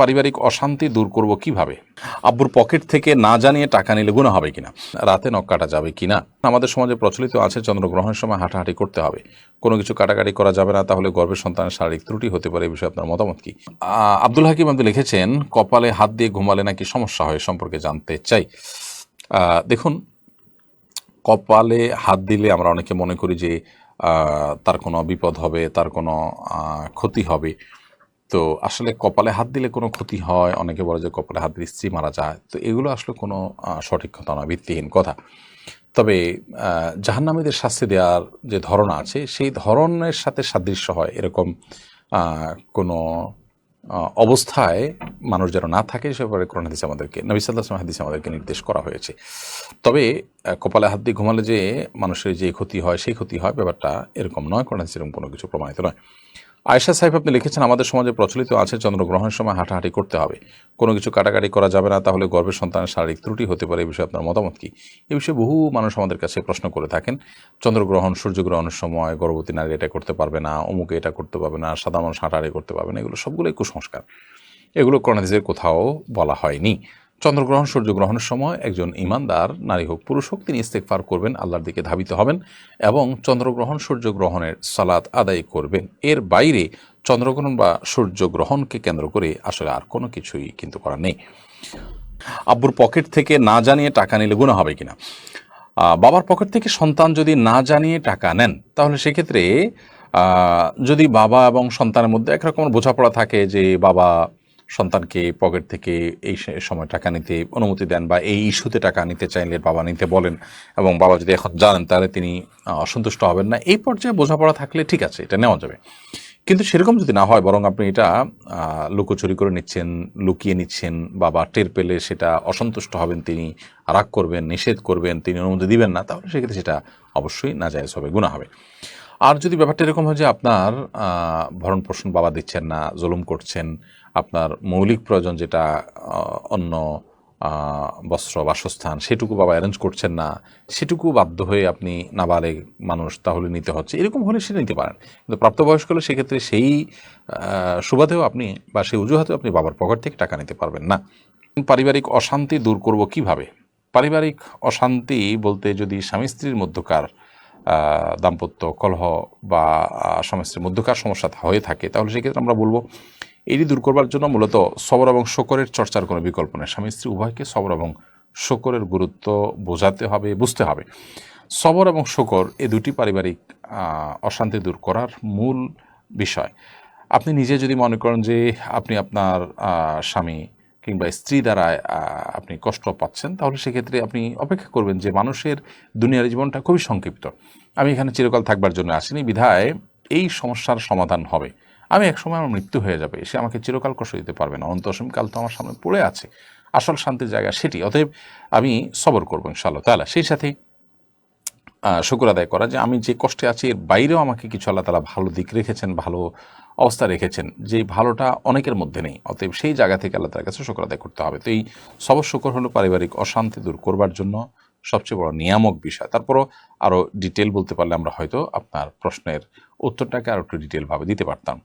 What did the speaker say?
পারিবারিক অশান্তি দূর করব কীভাবে? আব্বুর পকেট থেকে না জানিয়ে টাকা নিলে গুণা হবে কিনা? রাতে নখ কাটা যাবে কিনা? আমাদের সমাজে প্রচলিত আছে, চন্দ্রগ্রহণের সময় হাঁটাহাঁটি করতে হবে। কোনো কিছু কাটাকাটি করা যাবে না, তাহলে গর্ভের সন্তানের শারীরিক ত্রুটি হতে পারে এই বিষয়ে আপনার মতামত কি? আব্দুল হাকিম আপনি লিখেছেন, কপালে হাত দিয়ে ঘুমালে নাকি সমস্যা হয় সম্পর্কে জানতে চাই। দেখুন, কপালে হাত দিলে আমরা অনেকে মনে করি যে তার কোনো বিপদ হবে, তার কোনো ক্ষতি হবে। তো আসলে কপালে হাত দিলে কোনো ক্ষতি হয়, অনেকে বলে যে কপালে হাত দিলে স্ত্রী মারা যায়। তো এগুলো আসলে কোনো সঠিক কথা নয়, ভিত্তিহীন কথা। তবে জাহান্নামীদের শাস্তি দেওয়ার যে ধরন আছে, সেই ধরনের সাথে সাদৃশ্য হয় এরকম কোনো অবস্থায় মানুষ যেন না থাকে, সে ব্যাপারে কোরআন হাদিস আমাদেরকে, নবী সাল্লাহ হাদিস আমাদেরকে নির্দেশ করা হয়েছে। তবে কপালে হাত দিয়ে ঘুমালে যে মানুষের যে ক্ষতি হয়, সেই ক্ষতি হয়, ব্যাপারটা এরকম নয়, কোরআন হাদিস এরকম কোনো কিছু প্রমাণিত নয়। আয়সা সাহেব, আপনি লিখেছেন, আমাদের সমাজে প্রচলিত আছে, চন্দ্রগ্রহণের সময় হাঁটাহাঁটি করতে হবে। কোনো কিছু কাটাকাটি করা যাবে না, তাহলে গর্ভের সন্তানের শারীরিক ত্রুটি হতে পারে। এই বিষয়ে আপনার মতামত কি? এ বিষয়ে বহু মানুষ আমাদের কাছে প্রশ্ন করে থাকেন। চন্দ্রগ্রহণ, সূর্যগ্রহণের সময় গর্ভবতী নারী এটা করতে পারবে না, অমুকে এটা করতে পারবে না, সাদা মানুষ হাঁটাহাঁটি করতে পারবে না, এগুলো সবগুলোই কুসংস্কার। এগুলো করোনাদিসের কোথাও বলা হয়নি। চন্দ্রগ্রহণ, সূর্যগ্রহণের সময় একজন ইমানদার, নারী হোক, পুরুষ হোক, তিনি ইস্তেকফার করবেন, আল্লাহর দিকে ধাবিত হবেন এবং চন্দ্রগ্রহণ, সূর্যগ্রহণের সালাত আদায় করবেন। এর বাইরে চন্দ্রগ্রহণ বা সূর্যগ্রহণকে কেন্দ্র করে আসলে আর কোনো কিছুই কিন্তু করা নেই। আব্বুর পকেট থেকে না জানিয়ে টাকা নিলে গুণা হবে কিনা? বাবার পকেট থেকে সন্তান যদি না জানিয়ে টাকা নেন, তাহলে সেক্ষেত্রে যদি বাবা এবং সন্তানের মধ্যে একরকম বোঝাপড়া থাকে যে বাবা সন্তানকে পকেট থেকে এই সময় টাকা নিতে অনুমতি দেন বা এই ইস্যুতে টাকা নিতে চাইলে বাবা নিতে বলেন এবং বাবা যদি এখন জানেন, তাহলে তিনি অসন্তুষ্ট হবেন না। এই পর্যায়ে বোঝাপড়া থাকলে ঠিক আছে, এটা নেওয়া যাবে। কিন্তু সেরকম যদি না হয়, বরং আপনি এটা লুকোচুরি করে নিচ্ছেন, লুকিয়ে নিচ্ছেন, বাবা টের পেলে সেটা অসন্তুষ্ট হবেন, তিনি রাগ করবেন, নিষেধ করবেন, তিনি অনুমতি দিবেন না, তাহলে সেক্ষেত্রে সেটা অবশ্যই না জায়েজ হবে গুণা হবে। আর যদি ব্যাপারটা এরকম হয় যে আপনার ভরণ পোষণ বাবা দিচ্ছেন না, জুলুম করছেন, আপনার মৌলিক প্রয়োজন যেটা অন্য বস্ত্র, বাসস্থান, সেটুকু বাবা অ্যারেঞ্জ করছেন না, সেটুকু বাধ্য হয়ে আপনি নাবালেগ মানুষ তাহলে নিতে হচ্ছে, এরকম হলে সেটা নিতে পারেন। কিন্তু প্রাপ্তবয়স্ক হলে সেক্ষেত্রে সেই সুবাদেও আপনি বা সেই অজুহাতেও আপনি বাবার পকেট থেকে টাকা নিতে পারবেন না। পারিবারিক অশান্তি দূর করব কীভাবে? পারিবারিক অশান্তি বলতে যদি স্বামী স্ত্রীর মধ্যকার দাম্পত্য কলহ বা স্ত্রীর মধ্যকার সমস্যা হয়ে থাকে, তাহলে সেক্ষেত্রে আমরা বলব, এটি দূর করবার জন্য মূলত সবর এবং শকরের চর্চার কোনো বিকল্প নেই। স্বামী স্ত্রী উভয়কে সবর এবং শকরের গুরুত্ব বোঝাতে হবে, বুঝতে হবে। সবর এবং শকর এ দুটি পারিবারিক অশান্তি দূর করার মূল বিষয়। আপনি নিজে যদি মনে করেন যে আপনি আপনার স্বামী কিংবা স্ত্রী দ্বারা আপনি কষ্ট পাচ্ছেন, তাহলে সেক্ষেত্রে আপনি অপেক্ষা করবেন যে মানুষের দুনিয়ার জীবনটা খুবই সংক্ষিপ্ত। আমি এখানে চিরকাল থাকবার জন্য আসিনি। বিধায় এই সমস্যার সমাধান হবে। আমি এক সময় আমার মৃত্যু হয়ে যাবে, সে আমাকে চিরকাল কষ্ট দিতে পারবে না। অসীমকাল তো আমার সামনে পড়ে আছে। আসল শান্তির জায়গা সেটি। অতএব আমি সবর করব ইনশাআল্লাহ তাহলে সেই সাথে শুকর আদায় করা যে আমি যে কষ্টে আছি, এর বাইরেও আমাকে কিছু আল্লাহ তালা ভালো দিক রেখেছেন, ভালো অবস্থা রেখেছেন, যে ভালোটা অনেকের মধ্যে নেই। অতএব সেই জায়গা থেকে আল্লাহ তালার কাছে শুকর আদায় করতে হবে। তো এই সবর শুকর হলো পারিবারিক অশান্তি দূর করবার জন্য সবচেয়ে বড় নিয়ামক বিষয়। তারপরও আরও ডিটেল বলতে পারলে আমরা হয়তো আপনার প্রশ্নের উত্তরটাকে আরও একটু ডিটেলভাবে দিতে পারতাম।